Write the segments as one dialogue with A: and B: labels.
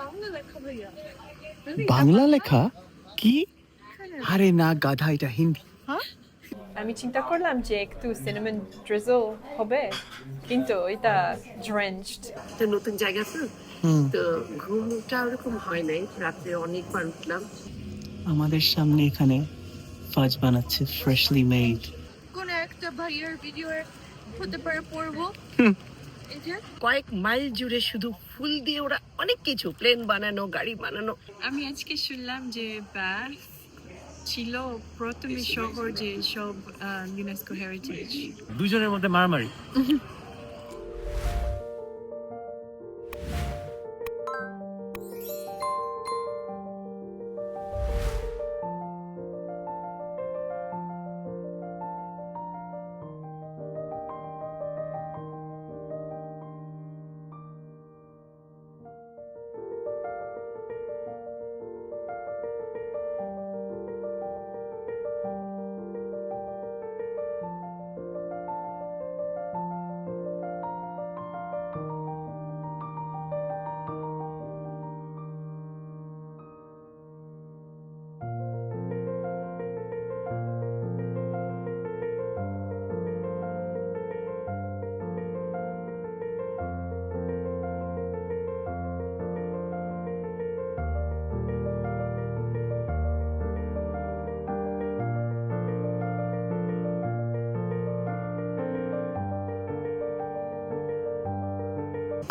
A: বাংলা লেখা ভাইয়া।
B: বাংলা লেখা? কি? আরে না গাধা এটা হিন্দি।
C: আমি চিন্তা করলাম যে একটু সিনেমান ড্রিজল হবে কিন্তু এটা ড্রেঞ্চড
A: একটা নতুন জায়গা তো।
B: হুম।
A: তো ঘুমটা ওরকম হয় নাই রাত্রে অনেকবার উঠলাম।
B: আমাদের সামনে এখানে ফাজ বানাচ্ছে ফ্রেশলি মেড
A: কোন একটা ভাইয়ের ভিডিও হতে পারে পড়ব। কয়েক মাইল জুড়ে শুধু ফুল দিয়ে ওরা অনেক কিছু প্লেন বানানো গাড়ি বানানো।
C: আমি আজকে শুনলাম যে ব্যাস ছিল প্রথমে শহর যে সব ইউনেস্কো হেরিটেজ
B: দুজনের মধ্যে মারামারি।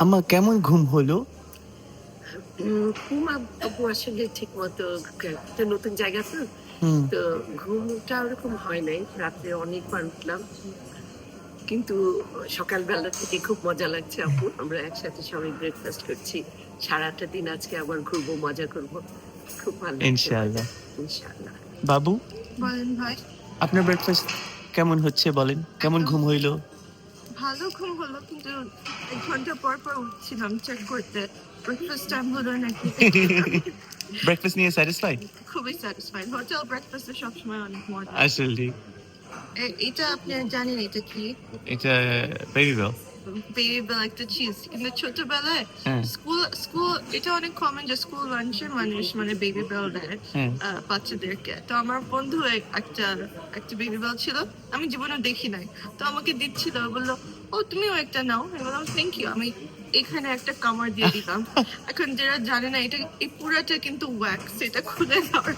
B: আম্মা কেমন ঘুম হলো?
A: ঘুম আপু আসলে ঠিক মতো একটা নতুন জায়গা তো। তো ঘুমটা ওরকম হয় নাই। রাত্রে অনেকবার উঠলাম। কিন্তু সকালবেলা থেকে খুব মজা লাগছে আপু আমরা একসাথে সবাই ব্রেকফাস্ট করছি। সারাটা দিন আজকে আবার ঘুরবো মজা করব। খুব ভালো
B: ইনশাআল্লাহ।
A: ইনশাআল্লাহ।
B: বাবু?
D: বলেন ভাই।
B: আপনার ব্রেকফাস্ট কেমন হচ্ছে বলেন? কেমন ঘুম হইল?
D: ভালো ঘুম হলো কিন্তু এক ঘণ্টা পর পর উঠছিলাম চেক করতে। ব্রেকফাস্ট টাইম হলো নাকি?
B: ব্রেকফাস্ট নিয়ে স্যাটিসফাই
D: খুবই স্যাটিসফাইড হোটেল ব্রেকফাস্টে সবসময় অনেক মজা।
B: আসলে
D: এটা আপনি জানেন এটা কি?
B: এটা বেবি বেল
D: বেবি বেল একটা চিজ কিন্তু ছোটবেলায়
B: হ্যাঁ।
D: স্কুল স্কুল এটা অনেক কমন যে স্কুল লাঞ্চে মানুষ মানে বেবি বেল দেয়
B: হ্যাঁ।
D: বাচ্চাদেরকে। তো আমার বন্ধু একটা একটা বেবি বেল ছিল। আমি জীবনে দেখি নাই। তো আমাকে দিচ্ছিল বলল ও তুমিও একটা নাও। আমি বললাম থ্যাংক ইউ আমি এখানে একটা কামড় দিয়ে দিলাম। এখন যারা জানে না এটা এই পুরাটা কিন্তু ওয়্যাক্স এটা খুলে দেওয়ার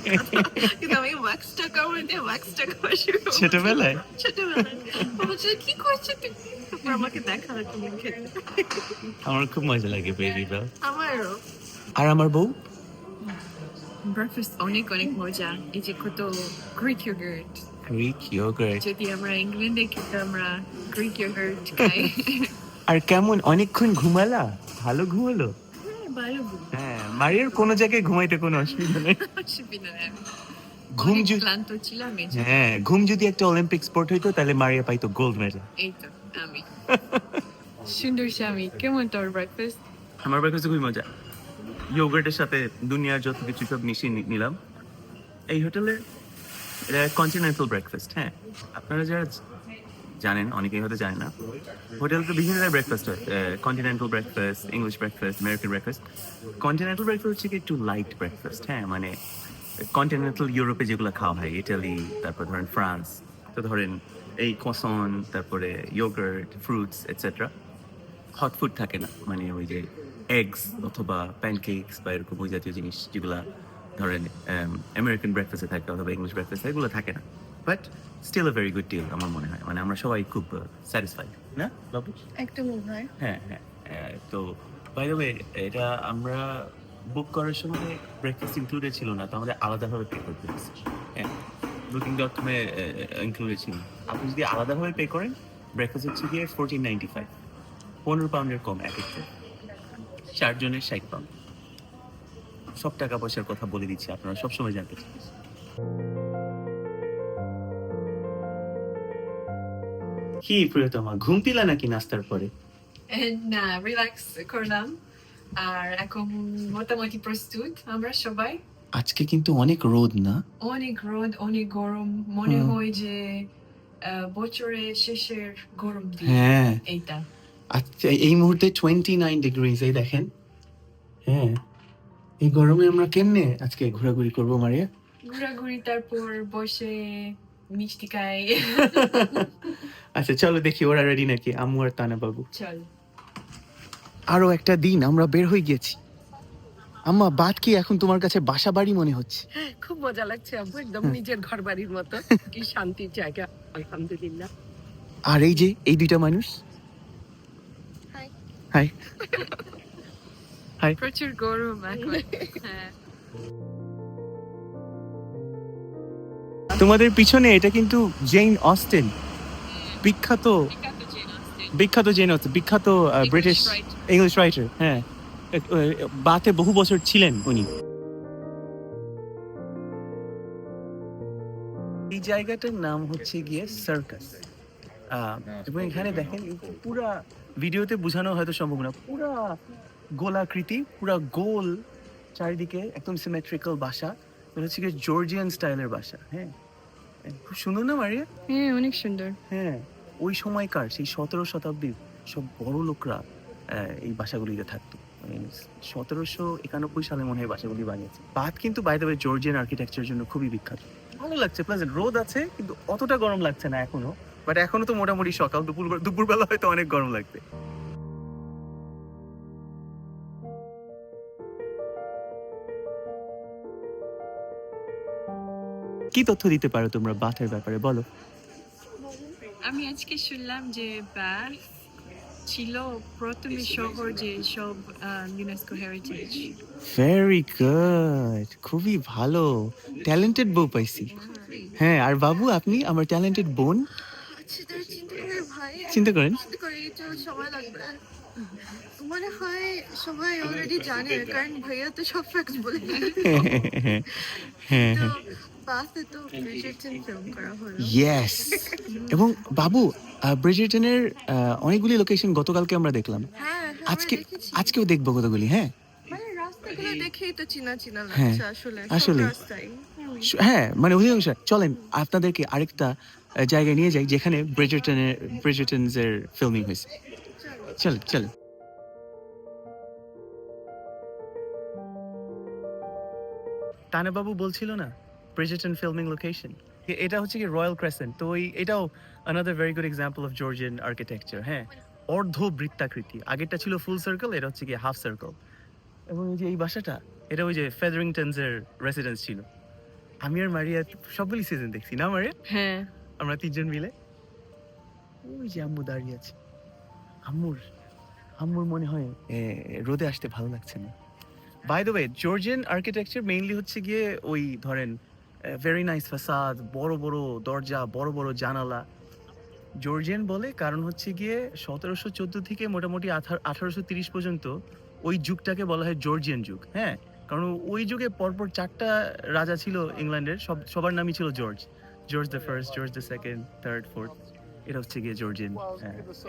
D: কিন্তু আমি ওয়্যাক্সটা কামড় দিয়ে ওয়্যাক্সটা খাওয়া শুরু।
B: ছোটবেলায়?
D: ছোটবেলায়। বলছে কি করছে তুই আমাকে দেখাল তুমি খেতে।
B: আমার খুব মজা লাগে বেবি বেল
D: আমারও।
B: আর আমার বউ?
C: ব্রেকফাস্ট অনেক অনেক মজা। এই যে কত গ্রিক ইয়োগার্ট
B: গ্রিক ইয়োগার্ট
C: যদি আমরা ইংল্যান্ডে খেতে আমরা গ্রিক ইয়োগার্ট খাই।
B: আর কেমন? অনেকক্ষণ ঘুমালা? ভালো ঘুমালো?
C: হ্যাঁ, ভালো ঘুম।
B: হ্যাঁ মারিয়ার কোনো জায়গায় ঘুমাইতে কোনো অসুবিধা নেই।
C: অসুবিধা নেই।
B: ঘুম
C: অনেক
B: যদি
C: ক্লান্ত ছিলাম এই
B: হ্যাঁ ঘুম যদি একটা অলিম্পিক স্পোর্ট হইতো তাহলে মারিয়া পাইতো গোল্ড মেডেল
C: এই তো আমি। সুন্দর স্বামী কেমন তোর ব্রেকফাস্ট
B: আমার ব্রেকফাস্ট খুবই মজা। ইয়োগার্টের সাথে দুনিয়ার যত কিছু সব মিশিয়ে নি- নিলাম। এই হোটেলে এটা কন্টিনেন্টাল ব্রেকফাস্ট হ্যাঁ। আপনারা যারা জানেন, অনেকেই হয়তো জানেন না হোটেল তো বিভিন্ন ব্রেকফাস্ট হয় continental breakfast English breakfast American breakfast continental breakfast হচ্ছে একটু লাইট ব্রেকফাস্ট হ্যাঁ মানে কন্টিনেন্টাল ইউরোপে যেগুলো খাওয়া হয় ইটালি তারপর ধরেন ফ্রান্স তো ধরেন এই কসন তারপরে yogurt fruits etcetera hot food থাকে না মানে ওই যে এগস অথবা প্যানকেকস বা এরকম ওই জাতীয় জিনিস যেগুলা ধরেন আমেরিকান ব্রেকফাস্টে থাকে অথবা ইংলিশ ব্রেকফাস্টে এগুলো থাকে না। But still a very good deal আমার মনে হয়। মানে আমরা সবাই খুব স্যাটিসফাইড না বাবু?
D: একটা মনে হয়।
B: হ্যাঁ হ্যাঁ তো বাই দ্য ওয়ে এটা আমরা বুক করার সময় ব্রেকফাস্ট ইনক্লুডেড ছিল না তো আমাদের আলাদাভাবে পে করতে হয়েছে। হ্যাঁ বুকিং ডট কমে ইনক্লুডেড ছিল। আপনি যদি আলাদাভাবে পে করেন ব্রেকফাস্ট হচ্ছে গিয়ে ফোরটিন নাইনটি ফাইভ পনেরো পাউন্ডের কম এক একটা। চারজনের ষাট পাউন্ড সব টাকা পয়সার কথা বলে দিচ্ছি আপনারা সবসময় জানতে চান। কি প্রিয়তমা ঘুম দিলা নাকি নাস্তার পরে?
C: না রিল্যাক্স করলাম। আর এখন মোটামুটি প্রস্তুত আমরা সবাই।
B: আজকে কিন্তু অনেক রোদ না?
C: অনেক রোদ অনেক গরম। মনে হয় যে বছরের শেষের গরম দিন।
B: হ্যাঁ।
C: এইটা।
B: আচ্ছা এই মুহূর্তে টোয়েন্টি নাইন ডিগ্রিজ এই দেখেন। হ্যাঁ। এই গরমে আমরা কেমনে আজকে ঘোরাঘুরি করব মারিয়া?
C: ঘোরাঘুরি তারপর বসে মিষ্টি খাই।
B: আচ্ছা চলো দেখি ওরা রেডি নাকি আম্মু আর তানা বাবু।
C: চল।
B: আরও একটা দিন আমরা বের হয়ে গেছি। আম্মা বাদ কি এখন তোমার কাছে বাসা বাড়ি মনে হচ্ছে?
A: হ্যাঁ খুব মজা লাগছে আব্বু একদম নিজের ঘর বাড়ির মতো। কি শান্তির জায়গা আলহামদুলিল্লাহ।
B: আর এই যে এই দুইটা মানুষ?
D: Hi.
B: হাই
C: প্রচুর গরম এখন। হ্যাঁ।
B: তোমাদের পিছনে এটা কিন্তু জেইন অস্টেন বিখ্যাত
C: বিখ্যাত জেন অস্টেন
B: বিখ্যাত জেইন অস্টেন বিখ্যাত ব্রিটিশ ইংলিশ রাইটার হ্যাঁ। বাতে বহু বছর ছিলেন উনি। এই জায়গাটার নাম হচ্ছে গিয়ে সার্কাস এবং এখানে দেখেন পুরা ভিডিওতে বোঝানো হয়তো সম্ভব না। পুরা গোলাকৃতি পুরা গোল চারিদিকে একদম সিমেট্রিক্যাল বাসা। এটা হচ্ছে গিয়ে জর্জিয়ান স্টাইলের বাসা হ্যাঁ। খুব সুন্দর না মারিয়া?
C: হ্যাঁ অনেক সুন্দর।
B: হ্যাঁ ওই সময়কার সেই সতেরো শতাব্দীর সব বড় লোকরা এই বাসাগুলিতে থাকতো। সতেরোশো একানব্বই সালে মনে হয় বাসাগুলি বানিয়েছে। বাদ কিন্তু বাইরে বাইরে জর্জিয়ান আর্কিটেকচারের জন্য খুবই বিখ্যাত। ভালো লাগছে প্লাস রোদ আছে কিন্তু অতটা গরম লাগছে না এখনও। বাট এখনও তো মোটামুটি সকাল দুপুর দুপুরবেলা হয়তো অনেক গরম লাগবে। কি তথ্য দিতে পারো তোমরা বাথের ব্যাপারে? বলো।
C: আমি আজকে শুনলাম যে ব্যাফ ছিল প্রথমে শহর যে সব ইউনেস্কো হেরিটেজ
B: ভেরি গুড খুবই ভালো। ট্যালেন্টেড বউ পাইছি। হ্যাঁ আর বাবু আপনি আমার ট্যালেন্টেড বোন?
D: আচ্ছা চিন্তা করে ভাই।
B: চিন্তা করেন।
D: মনে হয় সবাই অলরেডি জানে কারণ ভাইয়া তো সব ফ্যাক্টস বলে দেয়।
B: হ্যাঁ
D: তো বাসে তো ব্রিজেটন ফিল্ম করা হলো।
B: ইয়েস এবং বাবু ব্রিজেটনের অনেকগুলি লোকেশন গতকালকে আমরা দেখলাম।
D: হ্যাঁ হ্যাঁ,
B: আজকে আজকেও দেখব কতগুলি হ্যাঁ?
D: মানে রাস্তাগুলো দেখেই তো চিনা চিনা
B: হ্যাঁ,
D: আসলে
B: হ্যাঁ মানে অধিকাংশ। চলেন আপনাদেরকে আরেকটা জায়গায় নিয়ে যাই যেখানে ব্রিজেটনের ব্রিজেটনস এর ফিল্মিং হয়েছে। চল চল তানাবাবু বলছিল না? ব্রিজেটন ফিল্মিং লোকেশন এটা হচ্ছে কি রয়্যাল ক্রেসেন্ট তো ওই এটাও another very good example of Georgian architecture হ্যাঁ? অর্ধ বৃত্তাকৃতি আগেরটা ছিল ফুল সার্কেল এটা হচ্ছে কি হাফ সার্কেল এবং এই যে এই বাসাটা এটা ওই যে ফেদারিংটনস এর রেসিডেন্স ছিল। আমি আর মারিয়া সবগুলি সিজন দেখছি না মারিয়া?
C: হ্যাঁ।
B: আমরা তিনজন মিলে। ওই যে আম্মু দাঁড়িয়ে আছে। আম্মুর আম্মুর মনে হয় রোদে আসতে ভালো লাগছে না। By the way Georgian architecture mainly হচ্ছে গিয়ে ওই ধরেন ভেরি নাইস ফাসাদ বড় বড় দরজা, বড় বড় জানালা। জর্জিয়ান বলে কারণ হচ্ছে গিয়ে সতেরোশো চোদ্দ থেকে মোটামুটি আঠারোশো তিরিশ পর্যন্ত ওই যুগটাকে বলা হয় জর্জিয়ান যুগ হ্যাঁ? কারণ ওই যুগে পরপর চারটা রাজা ছিল ইংল্যান্ডের, সব, সবার নামই ছিল George George the first George the second third fourth এটা হচ্ছে গিয়ে জর্জিয়ান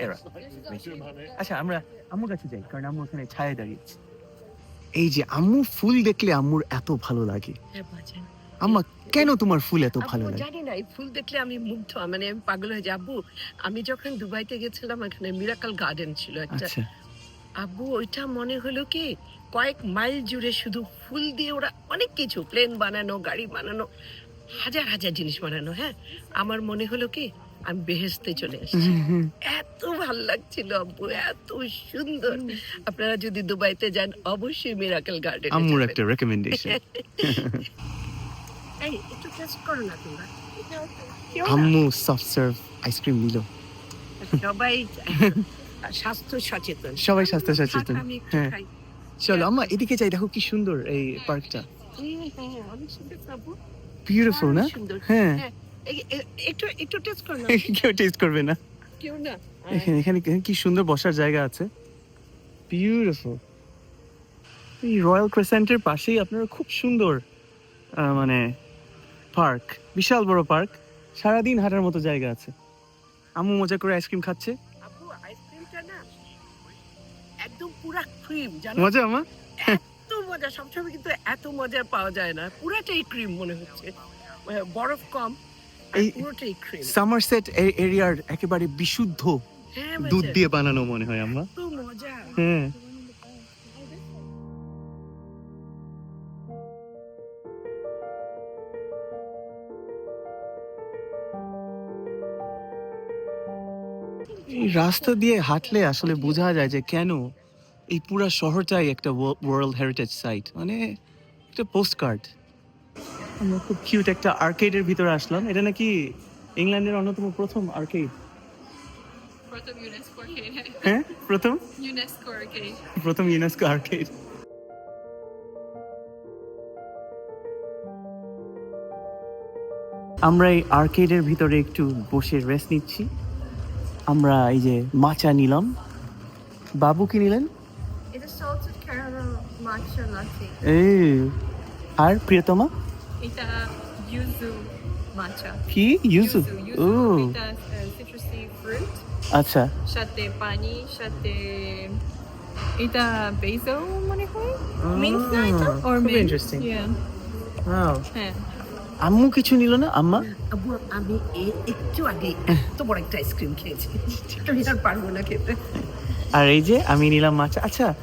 B: এরা আচ্ছা আমরা আম্মুর কাছে যাই, কারণ আম্মু ওখানে ছায়া দাঁড়িয়েছে। এই যে আম্মু, ফুল দেখলে আম্মুর এত ভালো লাগে।
A: হ্যাঁ
B: আম্মা কেন তোমার ফুল এত ভালো লাগে
A: জানি না এই ফুল দেখলে আমি মুগ্ধ মানে আমি পাগল হয়ে যাব। আমি যখন দুবাইতে গেছিলাম এখানে মিরাকল গার্ডেন ছিল একটা।
B: আচ্ছা।
A: আব্বু ওইটা মনে হলো কি কয়েক মাইল জুড়ে শুধু ফুল দিয়ে ওরা অনেক কিছু প্লেন বানানো গাড়ি বানানো হাজার হাজার জিনিস বানানো হ্যাঁ? আমার মনে হলো কি আমি বেহেস্তে চলে এসেছি। এত ভালো লাগছিল আব্বু এত সুন্দর। আপনারা যদি দুবাইতে যান অবশ্যই মিরাকল গার্ডেন
B: আম্মুর একটা রেকমেন্ডেশন
A: এই একটু টেস্ট করো না তোমরা।
B: আম্মু সফট সার্ভ আইসক্রিম নিল।
A: সবাই স্বাস্থ্য সচেতন।
B: সবাই স্বাস্থ্য সচেতন। হ্যাঁ। চলো আম্মা এদিকে যাই দেখো কি সুন্দর এই পার্কটা।
A: হ্যাঁ, তো আব্বু।
B: বিউটিফুল না? হ্যাঁ।
A: হ্যাঁ, একটু একটু টেস্ট করো না।
B: কেউ টেস্ট করবে না।
A: কেউ না।
B: এখানে এখানে কি সুন্দর বসার জায়গা আছে। বিউটিফুল এই রয়্যাল ক্রেসেন্টের পাশেই আপনার খুব সুন্দর মানে পার্ক বিশাল বড় পার্ক সারাদিন হাঁটার মতো জায়গা আছে। আম্মু মজা করে আইসক্রিম খাচ্ছে।
A: আপু আইসক্রিমটা না একদম পুরা ক্রিম জানো?
B: মজা আমা
A: এত মজা সবসময় কিন্তু এত মজা পাওয়া যায় না। পুরাটাই ক্রিম মনে হচ্ছে। বরফ কম
B: এই-
A: পুরোটাই ক্রিম।
B: সামারসেট এরিয়ার একেবারে বিশুদ্ধ
A: হ্যাঁ
B: দুধ দিয়ে বানানো মনে হয় আম্মা।
A: মজা।
B: হ্যাঁ। এই রাস্তা দিয়ে হাঁটলে আসলে বোঝা যায় যে কেন এই পুরো শহরটাই একটা ওয়ার্ল্ড হেরিটেজ সাইট মানে একটা পোস্ট কার্ড আমরা খুব কিউট একটা আর্কেডের ভিতরে আসলাম। এটা নাকি ইংল্যান্ডের অন্যতম প্রথম আর্কেড
C: প্রথম ইউনেস্কো
B: হ্যাঁ? প্রথম?
C: ইউনেস্কো
B: প্রথম ইউনেস্কো আর্কেড আমরা এই আর্কেডের ভিতরে একটু বসে রেস্ট নিচ্ছি। আমরা এই যে মাচা নিলাম। বাবু কি নিলেন? এই আর প্রিয়তমা?
C: এটা ইউজু মাচা
B: কি? ইউজু ও।
C: এটা সিট্রাসি ফ্রুট
B: আচ্ছা।
C: সাথে পানি সাথে এটা বেজো মনে হয়।
D: Mint না এটা?
B: খুব
C: mint
B: ইন্টারেস্টিং
C: yeah হ্যাঁ।
B: আম্মু কিছু নিল না আম্মা?
A: আবু আমি এ- একটু আগে এত বড় একটা আইসক্রিম খেয়েছি। আমি আর পারব না খেতে।
B: আর এই যে আমি নিলাম মাচা। আচ্ছা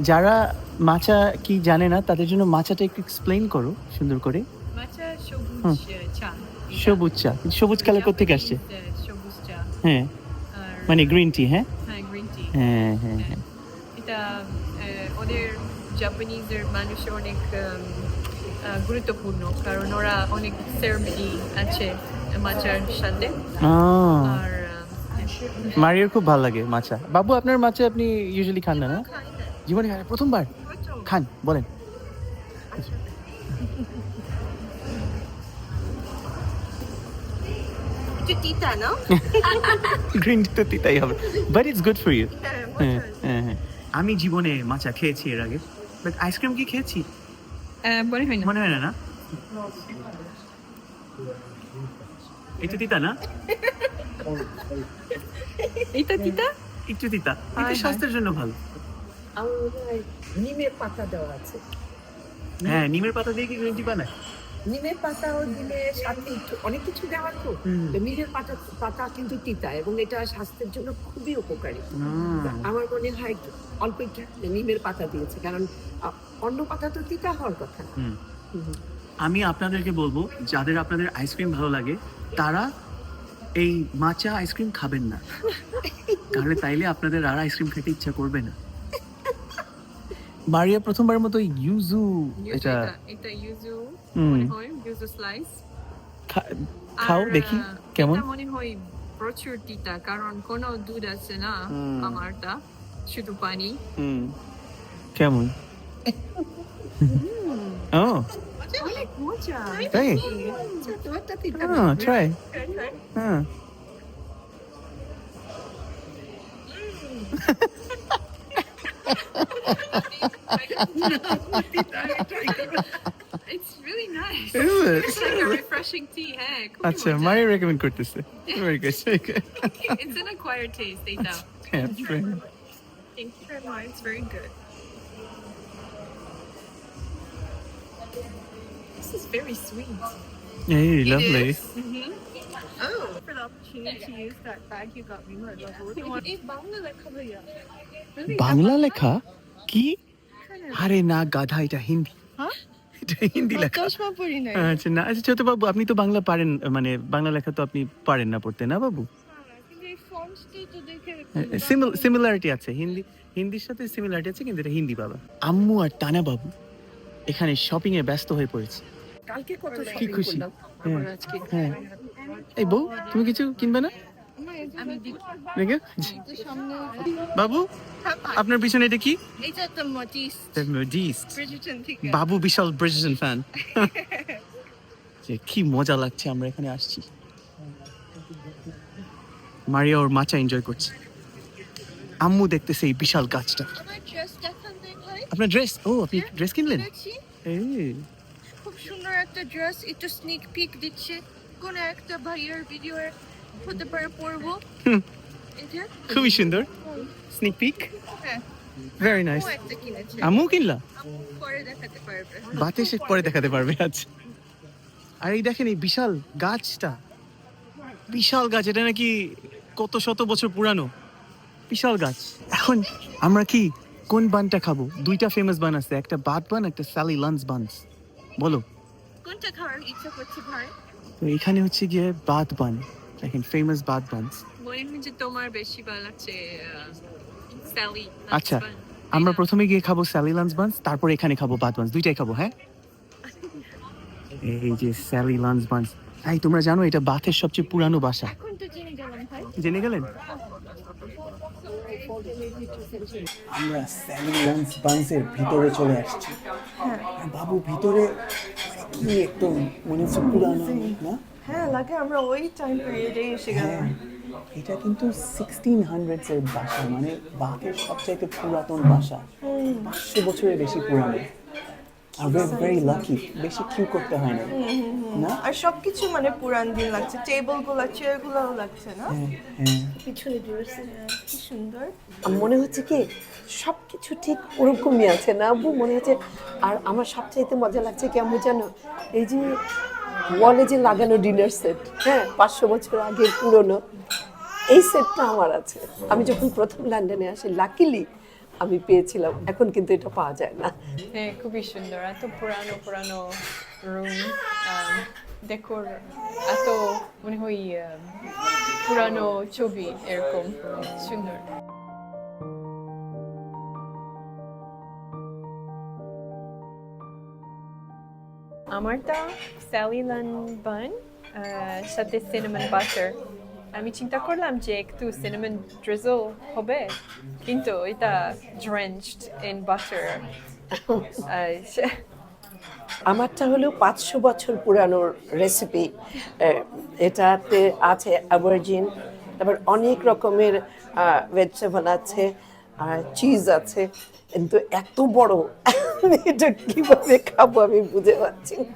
B: যারা মাচা কি জানে না তাদের জন্য মাচাটা একটু এক্সপ্লেইন করো সুন্দর করে।
C: মাচা সবুজ। চা।
B: সবুজ চা। সবুজ কালার করতে আসছে?
C: সবুজ চা।
B: হ্যাঁ। মানে গ্রিন টি হ্যাঁ?
C: হ্যাঁ গ্রিন টি
B: হ্যাঁ হ্যাঁ হ্যাঁ।
C: এটা ওদের জাপানিজের মানুষ অনেক গুরুত্বপূর্ণ কারণ ওরা অনেক সেরেমনি আছে মাচার সাথে। আর
B: মারিয়ার খুব ভালো লাগে মাছা বাবু আপনার মাচা আপনি ইউজুয়ালি খান না না? জীবনে খান প্রথমবার? খান বলেন।
D: তিতা না?
B: গ্রিন তো তিতাই হবে। But it's good for you
D: হ্যাঁ
B: হ্যাঁ হ্যাঁ হ্যাঁ। আমি জীবনে মাছা খেয়েছি এর আগে বাট আইসক্রিম কি খেয়েছি?
C: মনে হয় না।
B: মনে হয় না না? এটা তিতা না?
C: এটা তিতা?
B: একটু তিতা। এটা। স্বাস্থ্যের জন্য ভালো।
A: নিমের পাতা দেওয়া আছে।
B: হ্যাঁ নিমের পাতা দিয়ে কি গ্রিন টি বানায়?
A: নিমের পাতাও দিলে সাথে একটু অনেক কিছু দেওয়া তো। তো নিমের পাতা পাতা কিন্তু তিতা এবং এটা স্বাস্থ্যের জন্য খুবই উপকারী। আমার মনে হয় একটু অল্প একটু নিমের পাতা দিয়েছে কারণ অন্য পাতা তো তিতা হওয়ার কথা।
B: আমি আপনাদেরকে বলব যাদের আপনাদের আইসক্রিম ভালো লাগে তারা এই মাচা আইসক্রিম খাবেন না। তাহলে তাইলে আপনাদের আর আইসক্রিম খেতে ইচ্ছা করবে না। মারিয়া প্রথমবার মতো ইউজু এটা
C: এটা ইউজু
B: হুম।
C: মনে হয় ইউজু স্লাইস
B: খা- খাও দেখি কেমন?
C: মনে হয় প্রচুর তিতা কারণ কোনো দুধ আছে না আমারটা শুধু পানি।
B: হুম। কেমন? ও
C: অনেক মজা
B: তাই
A: আচ্ছা, তোমারটা তিতা
B: হ্যাঁ ট্রাই
D: Try, try.
B: হ্যাঁ
C: It's really nice.
B: Is it?
C: It's like a refreshing tea, হ্যাঁ খুবই
B: আচ্ছা
C: মজা।
B: মারিয়া রেকমেন্ড করতেছে very good very good
C: It's an acquired taste, এটা।
B: হ্যাঁ try.
C: Thank you very much. It's very good. This is very sweet.
B: Hey, lovely.
D: Oh.
C: For the opportunity to use that bag you got me, my love.
D: এই বাংলা লেখা ভাইয়া
B: বাংলা লেখা কি আরে না গাধা এটা হিন্দি
C: হ্যাঁ?
B: এটা হিন্দি লেখা
D: চশমা পড়ি নাই
B: আচ্ছা না আচ্ছা ছোট বাবু আপনি তো বাংলা পারেন মানে বাংলা লেখা তো আপনি পারেন না পড়তে না বাবু
D: কিন্তু এই ফন্টসটাই তো দেখে
B: সিমিলারিটি আছে হিন্দি হিন্দির সাথে সিমিলারিটি আছে কিন্তু এটা হিন্দি বাবা। আম্মু আর টানা বাবু এখানে শপিং এ ব্যস্ত হয়ে পড়েছে।
A: কালকে কত
B: কি খুশি।
A: আজকে
B: হ্যাঁ। এই বউ তুমি কিছু কিনবে না? বাবু আপনার পিছনে এটা কি? বাবু বিশাল ফ্যান কি মজা লাগছে আমরা এখানে আসছি। মারিয়া ওর মাচা এনজয় করছে। আম্মু দেখতেছে এই বিশাল গাছটা। আপনার ড্রেস ও আপনি ড্রেস কিনলেন? এই।
D: খুব সুন্দর একটা ড্রেস একটু স্নিক পিক দিচ্ছে। কোন একটা ভাইয়ের ভিডিও হতে পারে
B: হুম। খুবই সুন্দর। স্নিক পিক
D: হ্যাঁ।
B: ভেরি নাইস আম্মু কিনলা?
D: পরে দেখাতে পারবে।
B: বাতে সে পরে দেখাতে পারবে আচ্ছা। আর এই দেখেন এই বিশাল গাছটা। বিশাল গাছ এটা নাকি কত শত বছর পুরানো? বিশাল গাছ। এখন আমরা কি কোন বানটা খাব? দুইটা ফেমাস বান আছে একটা বাদ বান একটা স্যালি লাঞ্চ বানস বলো।
D: কোনটা খাওয়ার ইচ্ছা করছে ভাই?
B: তো এখানে হচ্ছে গিয়ে বাদ বান দেখেন ফেমাস বাদ বানস।
C: মনে হয় যে তোমার বেশি ভালো লাগছে স্যালি
B: আচ্ছা, আমরা প্রথমে গিয়ে খাব স্যালি লাঞ্চ বানস তারপর এখানে খাব বাদ বানস। দুইটাই খাব হ্যাঁ? এই যে স্যালি লাঞ্চ বানস। এই তোমরা জানো এটা বাথের সবচেয়ে পুরানো বাসা।
C: জেনে গেলাম ভাই।
B: জেনে গেলেন? আমরা স্যালি লাঞ্চ বানসের ভিতরে চলে আসছি। বাবু ভিতরে কি একদম মনে হচ্ছে পুরানো না?
D: হ্যাঁ লাগে আমরা ওই টাইম পিরিয়ডে এসে গেলাম।
B: হ্যাঁ এটা কিন্তু সিক্সটিন হান্ড্রেডস এর বাসা মানে বাকের সবচাইতে পুরাতন বাসা পাঁচশো বছরের বেশি পুরানো। আর ভেরি লাকি বেশি কিউ করতে হয় না। না?
D: আর সবকিছু মানে পুরান দিন লাগছে। টেবিলগুলো চেয়ার গুলোও লাগছে না?
B: হ্যাঁ হ্যাঁ।
A: পিছনে ড্রেসে
D: কি সুন্দর।
A: মনে হচ্ছে কি সবকিছু ঠিক ওরকমই আছে না আব্বু? মনে হচ্ছে আর আমার সবচাইতে মজা লাগছে কি আম্মু জানো? এই যে ওয়ালে যে লাগানো ডিনার সেট হ্যাঁ পাঁচশো বছর আগের পুরনো এই সেটটা আমার আছে। আমি যখন প্রথম লন্ডনে আসি লাকিলি আমি পেয়েছিলাম। এখন কিন্তু এটা পাওয়া যায় না।
C: হ্যাঁ খুবই সুন্দর। এত পুরানো পুরানো রুম ডেকোর এত মনে হয় পুরানো ছবি এরকম। সুন্দর। আমারটা স্যালিলান বান সাথে সিনেমান বাটার আমি চিন্তা করলাম যে একটু সিনেমান ড্রিজল হবে। কিন্তু এটা ড্রেঞ্চড ইন বাটার
A: আমারটা হলো পাঁচশো বছর পুরানোর রেসিপি এটাতে আছে অ্যাভার্জিন তারপর অনেক রকমের ভেজিটেবল আছে চিজ আছে। কিন্তু এত বড় এটা কীভাবে খাব আমি বুঝে পাচ্ছি না।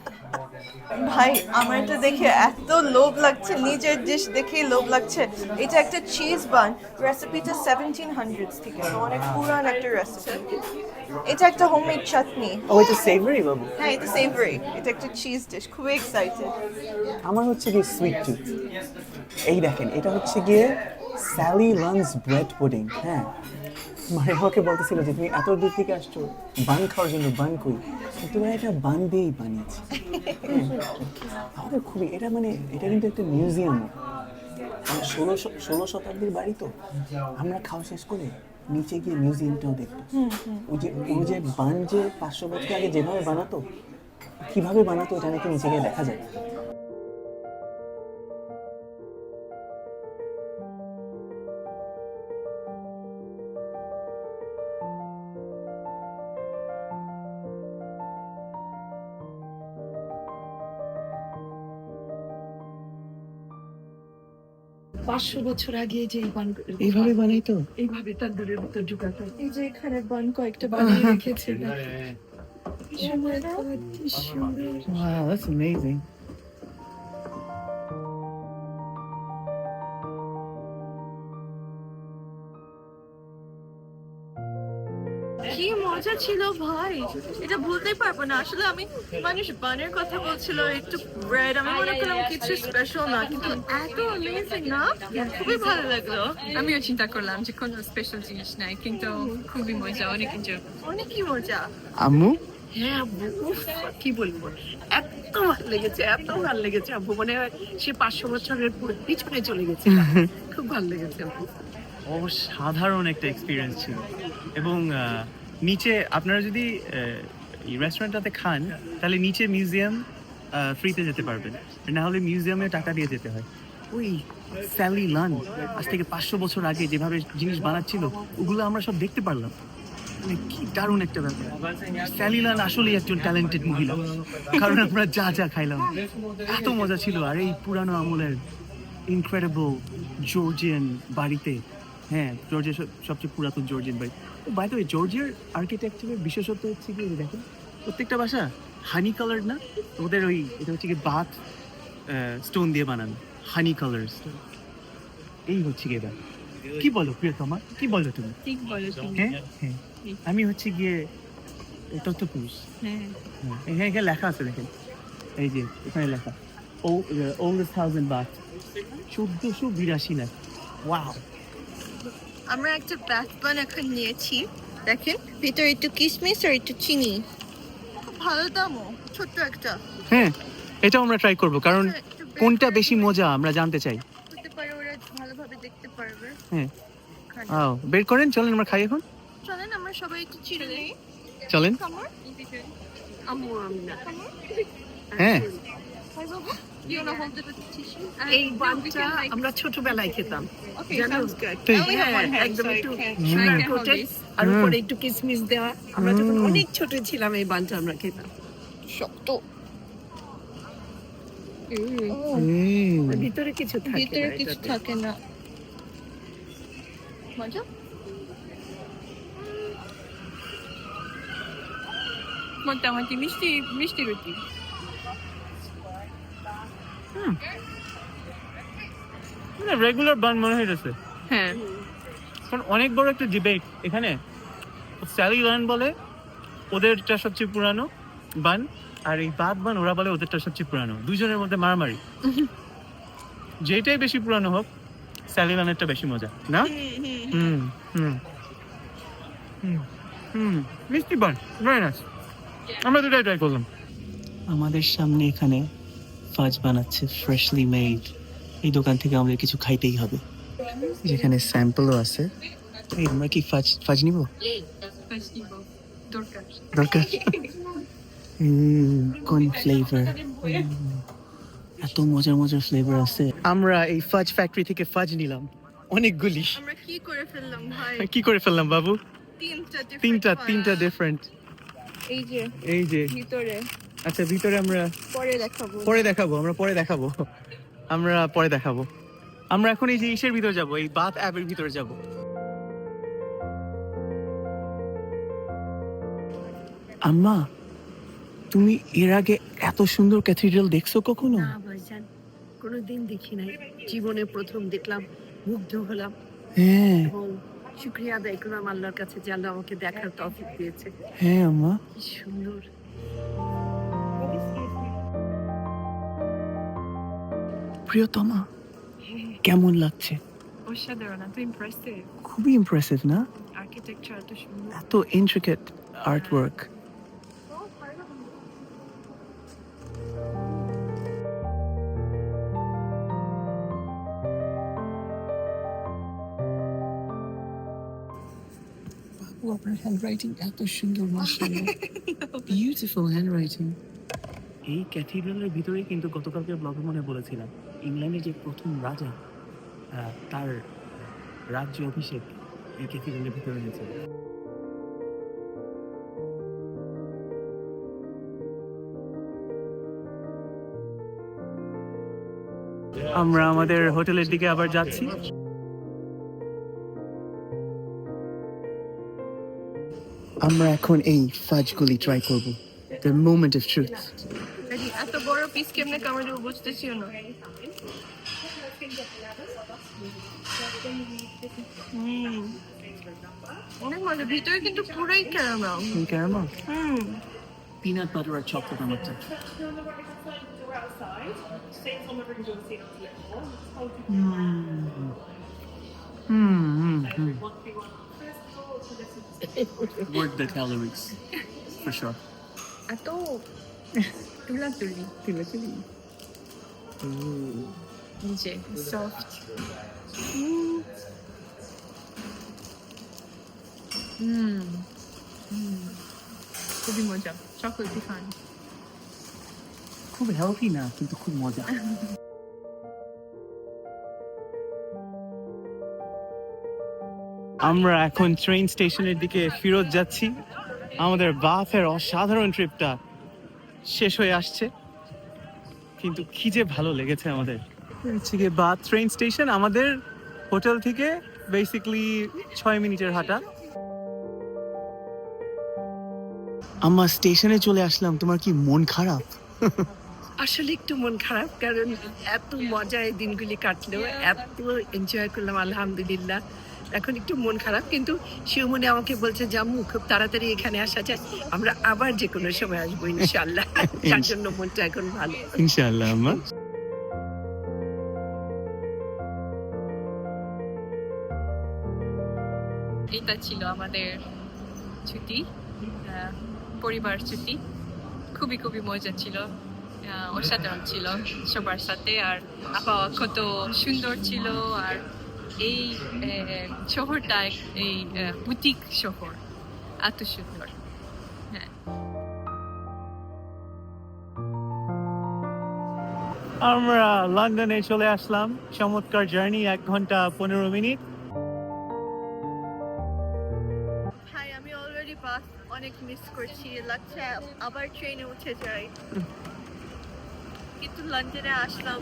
D: ভাই আমার এটা দেখে এত লোভ লাগছে নিজের ডিশ দেখেই লোভ লাগছে। এটা একটা চিজ বান রেসিপিটা সেভেন্টিন হান্ড্রেডস থেকে অনেক পুরান একটা রেসিপি এটা একটা হোমমেড চাটনি
B: ও এটা সেভারি বাবু।
D: হ্যাঁ এটা সেভরি এটা একটা চিজ ডিশ খুবই এক্সাইটেড
B: আমার হচ্ছে গিয়ে সুইট টুথ এই দেখেন এটা হচ্ছে গিয়ে স্যালি লাঞ্চ ব্রেড পুডিং হ্যাঁ। মানে আমাকে বলতেছিল যে তুমি এত দূর থেকে আসছো বান খাওয়ার জন্য বান কই? তোমার এটা বান দিয়েই বানিয়েছি। হ্যাঁ। আমাদের খুবই এটা মানে এটা কিন্তু একটা মিউজিয়াম। ষোলো ষোলো শতাব্দীর বাড়ি তো। আমরা খাওয়া শেষ করে নিচে গিয়ে মিউজিয়ামটাও দেখব ওই যে ওই যে বান যে পাঁচশো বছর আগে যেভাবে বানাতো কীভাবে বানাতো এটা নাকি নিচে গিয়ে দেখা যায়
A: পাঁচশো বছর আগে যে এই বান
B: এইভাবে বানাই তো
A: এইভাবে তান্দুরের ভিতর ঢুকাতো
D: এই যে এখানে বান কয়েকটা বানিয়ে রেখেছে
A: God, কি সুন্দর।
B: Wow, that's amazing.
D: কি মজা ছিল ভাই। এটা বলতেই পারব না। আসলে আমি মানুষ বানের কথা বলছিল একটু ব্রেড আমি মনে করলাম কিছু স্পেশাল না কিন্তু এত অ্যামেজিং না? খুবই ভালো লাগল।
C: আমিও চিন্তা করলাম যে কোনো স্পেশাল জিনিস নাই কিন্তু খুবই মজা অনেক এনজয়
D: অনেকই মজা?
B: আম্মু?
A: হ্যাঁ আব্বু উফ, কি বলব? এত ভালো লেগেছে এত ভালো লেগেছে আব্বু। মানে সে পাঁচশো বছরের পুরো পিছনে চলে গেছে। খুব ভালো লেগেছে আব্বু।
E: অসাধারণ একটা এক্সপিরিয়েন্স ছিল। এবং নিচে আপনারা যদি রেস্টুরেন্টটাতে খান, তাহলে নিচে মিউজিয়াম ফ্রিতে যেতে পারবেন। না হলে মিউজিয়ামে টাকা দিয়ে যেতে হয়। ওই স্যালি লান আজ থেকে পাঁচশো বছর আগে যেভাবে জিনিস বানাচ্ছিল, ওগুলো আমরা সব দেখতে পারলাম। মানে কি দারুণ একটা ব্যাপার। স্যালি লান আসলেই একজন ট্যালেন্টেড মহিলা। কারণ আমরা যা যা খাইলাম, এত মজা ছিল। আর এই পুরানো আমলের ইনক্রেডিবল জর্জিয়ান বাড়িতে হ্যাঁ জর্জিয়ার সবচেয়ে পুরাতন জর্জিয়ান বাড়ি। বাই দ্য জর্জিয়ার আর্কিটেকচারের বিশেষত্ব হচ্ছে কি দেখেন প্রত্যেকটা বাসা হানি কালার না? ওদের ওই এটা হচ্ছে কি বাথ স্টোন দিয়ে বানানো। হানি কালার এই হচ্ছে গিয়ে। কি বলো প্রিয়তমা? কি বলো তুমি?
C: ঠিক বলো
E: হ্যাঁ হ্যাঁ। আমি হচ্ছে গিয়ে তথ্য পুরুষ
C: হ্যাঁ।
E: হ্যাঁ, এখানে লেখা আছে দেখেন। এই যে এখানে লেখা। ও ওল্ডেস্ট থাউজেন্ড বাথ চোদ্দশো বিরাশি লাখ ওয়াও
D: আমরা একটা ব্যাট বান এখন নিয়েছি। দেখেন ভিতরে একটু কিশমিশ আর একটু চিনি। খুব ভালো দামও ছোট্ট একটা।
B: হ্যাঁ এটাও আমরা ট্রাই করব কারণ কোনটা বেশি মজা আমরা জানতে চাই। হ্যাঁ। আও বের করেন চলেন আমরা খাই এখন।
D: চলেন আমরা সবাই একটু চিড়ে নেই।
B: চলেন।
A: আমি
B: হ্যাঁ।
D: Hi, Baba. You wanna hold the tissue?
A: এই বানটা আমরা ছোটবেলায় খেতাম। জানো? হ্যাঁ, একদম একটু. আর উপরে একটু কিসমিস দেওয়া। আমরা যখন অনেক ছোট ছিলাম এই বানটা আমরা খেতাম।
D: শক্ত।
A: ভিতরে কিছু থাকে
D: ভিতরে কিছু থাকে না। মজা? মোটামুটি মিষ্টি মিষ্টি রুটি।
B: রেগুলার বান মনে হইতেছে।
D: হ্যাঁ।
B: কারণ অনেক বড় একটা ডিবেট এখানে। স্যালি বান বলে ওদেরটা সবচেয়ে পুরানো বান আর এই বাদ বান ওরা বলে ওদেরটা সবচেয়ে পুরানো। দুজনের মধ্যে মারামারি। যেটাই বেশি পুরানো হোক স্যালি বানেরটা বেশি মজা না? হুম হুম হুম। হুম মিষ্টি বান ভেরি নাইস আমরা দুটাই ট্রাই করলাম। আমাদের সামনে এখানে ফাজ বানাচ্ছে ফ্রেশলি মেড এই দোকান থেকে আমাদের কিছু খাইতেই হবে। যেখানে স্যাম্পলও আছে। এই আমরা কি ফাজ ফাজ নিব?
D: দরকার।
B: কোন ফ্লেভার এত মজার মজার ফ্লেভার আছে। আমরা এই ফাজ ফ্যাক্টরি থেকে ফাজ নিলাম। অনেকগুলি।
D: কি করে ফেললাম ভাই?
B: কি করে ফেললাম বাবু?
D: তিনটা
B: তিনটা তিনটা ডিফারেন্ট
D: এই যে
B: এই যে।
D: ভিতরে।
B: আচ্ছা ভিতরে আমরা
D: পরে দেখাবো।
B: পরে দেখাবো আমরা পরে দেখাবো। আমরা পরে দেখাবো। আমরা এখন এই যে ইসের ভিতরে যাব এই বাথ অ্যাপের ভিতরে যাব। আম্মা তুমি এর আগে এত সুন্দর ক্যাথিড্রাল দেখছ কখনো?
A: না ভাইজান কোনোদিন দেখি নাই। জীবনে প্রথম দেখলাম মুগ্ধ হলাম।
B: হ্যাঁ।
A: শুক্রিয়া আদায় করলাম আল্লাহর কাছে যে আল্লাহ আমাকে দেখার তফিক দিয়েছে।
B: হ্যাঁ আম্মা।
A: কি সুন্দর।
B: প্রিয়তমা কেমন লাগছে?
C: অসাধারণ এত ইমপ্রেসিভ
B: খুবই ইমপ্রেসিভ না?
C: আর্কিটেকচার এত সুন্দর।
B: এত ইন্ট্রিকেট আর্ট ওয়ার্ক আপনার হ্যান্ডরাইটিং এত সুন্দর মাশাআল্লাহ। বিউটিফুল হ্যান্ডরাইটিং এই ক্যাথিড্রালের ভিতরে কিন্তু গতকালকে ব্লগে মনে বলেছিলাম ইংল্যান্ডের যে প্রথম রাজা তার রাজ্য অভিষেক এই ক্যাথিড্রালের ভিতরে হয়েছিল আমরা আমাদের হোটেলের দিকে আবার যাচ্ছি। আমরা এখন এই ফাজগুলি ট্রাই করব। দ্য মোমেন্ট অফ ট্রুথ
D: বড় পিস কেমনে কামড় দেবো বুঝতেছিও না হুম অনেক মজা ভিতরে কিন্তু পুরাই ক্যারামেল
B: ক্যারামেল
D: হুম
B: পিনাট বাটার আর চকলেট আমার চাই Worth the calories, for sure.
D: এত তুলাতুলি
C: যে সফট হুম খুবই মজা চকলেটি খান
B: খুব হেলথি না কিন্তু খুব মজা আমরা এখন ট্রেন স্টেশনের দিকে ফেরত যাচ্ছি। আমাদের বাফের অসাধারণ ট্রিপটা শেষ হয়ে আসছে। কিন্তু কি যে ভালো লেগেছে আমাদের। হচ্ছে গিয়ে বাথ ট্রেন স্টেশন আমাদের হোটেল থেকে বেসিক্যালি ছয় মিনিটের হাঁটা। আমার স্টেশনে চলে আসলাম। তোমার কি মন খারাপ?
A: আসলে একটু মন খারাপ কারণ এত মজা এই দিনগুলি কাটলো এত এনজয় করলাম আলহামদুলিল্লাহ। এখন একটু মন খারাপ কিন্তু শিবমনি আমাকে বলছে জাম্মু খুব তাড়াতাড়ি এখানে আসা যায় আমরা আবার যে কোনো সময় আসব ইনশাল্লাহ তার জন্য মনটা এখন ভালো।
B: ইনশাআল্লাহ আম্মা।
C: এটা ছিল আমাদের ছুটি আহ, পরিবার ছুটি। খুবই খুবই মজা ছিল আহ, অসাধারণ ছিল সবার সাথে আর আবহাওয়া কত সুন্দর ছিল আর এই শহরটা এই বুটিক শহর এত সুন্দর হ্যাঁ।
B: আমরা লন্ডনে চলে আসলাম। চমৎকার জার্নি এক ঘণ্টা পনেরো মিনিট।
D: হাই আমি অলরেডি বাস অনেক মিস করছি। লাগছে আবার ট্রেনে উঠে যাই। কিন্তু লন্ডনে আসলাম।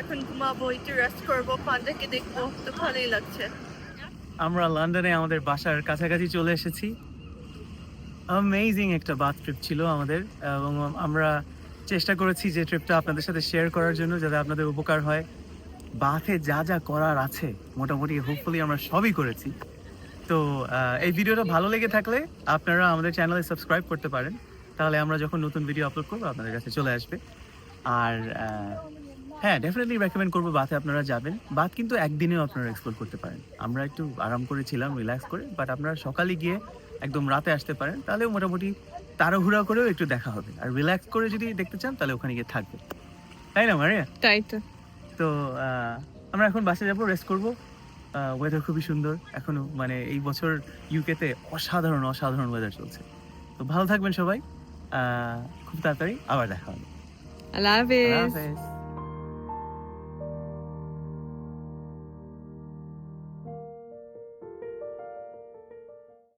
D: এখন ঘুমাবো, একটু রেস্ট করব, পান্ডাকে দেখব, তো ভালোই লাগছে।
B: আমরা লন্ডনে আমাদের বাসার কাছাকাছি চলে এসেছি। অ্যামেজিং একটা বাথ ট্রিপ ছিল আমাদের, এবং আমরা চেষ্টা করেছি যে ট্রিপটা আপনাদের সাথে শেয়ার করার জন্য যাতে আপনাদের উপকার হয়। বাথে যা যা করার আছে, মোটামুটি হোপফুলি আমরা সবই করেছি। তো এই ভিডিওটা ভালো লেগে থাকলে আপনারা আমাদের চ্যানেলে সাবস্ক্রাইব করতে পারেন। তাহলে আমরা যখন নতুন ভিডিও আপলোড করব, আপনাদের কাছে চলে আসবে। আর হ্যাঁ ডেফিনেটলি রেকমেন্ড করব বাথে আপনারা যাবেন। বাথ কিন্তু একদিনেও আপনারা এক্সপ্লোর করতে পারেন। আমরা একটু আরাম করেছিলাম রিল্যাক্স করে বাট আপনারা সকালে গিয়ে একদম রাতে আসতে পারেন তাহলেও মোটামুটি তাড়াহুড়া করেও একটু দেখা হবে। আর রিল্যাক্স করে যদি দেখতে চান তাহলে ওখানে গিয়ে থাকবে তাই না মারিয়া?
C: তাই তো।
B: তো আহ, আমরা এখন বাসে যাব রেস্ট করব। ওয়েদার খুবই সুন্দর। এখনও মানে এই বছর ইউকেতে অসাধারণ অসাধারণ ওয়েদার চলছে। তো ভালো থাকবেন সবাই। আহ, খুব তাড়াতাড়ি আবার দেখা হবে।
C: আল্লাহ
B: হাফেজ।